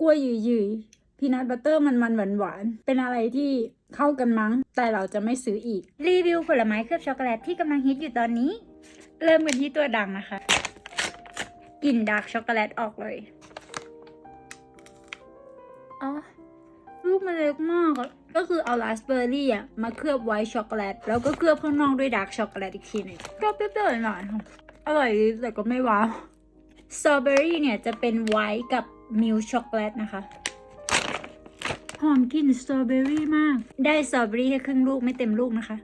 กล้วยยุยยุยพีนัทบัตเตอร์มันมันหวานหวานเป็นอะไรที่เข้ากันมั้ง แต่เราจะไม่ซื้ออีก รีวิวผลไม้เคลือบช็อกโกแลตที่กำลังฮิตอยู่ตอนนี้ เริ่มกันที่ตัวดังนะคะกลิ่นดาร์กช็อกโกแลตออกเลยอ๋อรูปมันเล็กมากอะก็คือเอาราสเบอร์รี่อะมาเคลือบไว้ช็อกโกแลต แล้วก็เคลือบข้างนอกด้วยดาร์กช็อกโกแลตอีกทีหนึงก็เปรี้ยวๆหน่อยค่ะอร่อยดีแต่ก็ไม่ว้าวสตรอเบอรี่เนี่ยจะเป็นไวท์กับ มิลช็อกโกแลตนะคะหอมกลิ่นสตรอเบอรี่มาก ได้สตรอเบอรี่แค่ครึ่งลูกไม่เต็มลูกนะคะ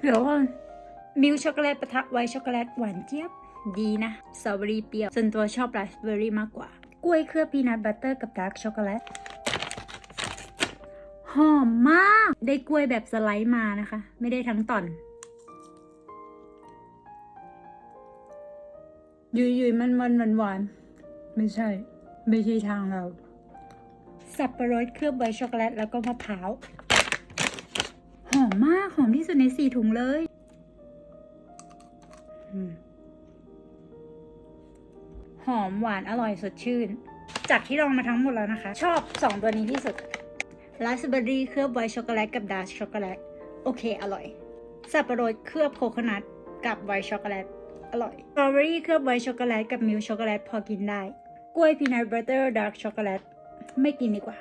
เดี๋ยวมิลช็อกโกแลตปะทะไวช็อกโกแลตหวานเจี๊ยบดีนะสตรอเบอรี่เปรี้ยวส่วนตัวชอบราสเบอร์รี่มากกว่า กล้วยเคลือบพีนัทบัตเตอร์กับดาร์กช็อกโกแลตหอมมาก ได้กล้วยแบบสไลด์มานะคะ ไม่ได้ทั้งตอน ยุยยุยมันมันหวานหวานไม่ใช่ ไม่ใช่ทางเรา สับปะรดเคลือบไวช็อกโกแลตแล้วก็มะพร้าวหอมมากหอมที่สุดในสี่ถุงเลยหอมหวานอร่อยสดชื่น จากที่ลองมาทั้งหมดแล้วนะคะ ชอบ 2 ตัวนี้ที่สุดราสเบอร์รี่เคลือบไวช็อกโกแลตกับดาร์กช็อกโกแลตโอเค อร่อย สับปะรดเคลือบโคโคนัทกับไวช็อกโกแลต อร่อยสตรอเบอรี่เคลือบไวช็อกโกแลตกับมิลช็อกโกแลตพอกินได้ กล้วยพีนัทบัตเตอร์ดาร์กช็อกโกแลตไม่กินดีกว่า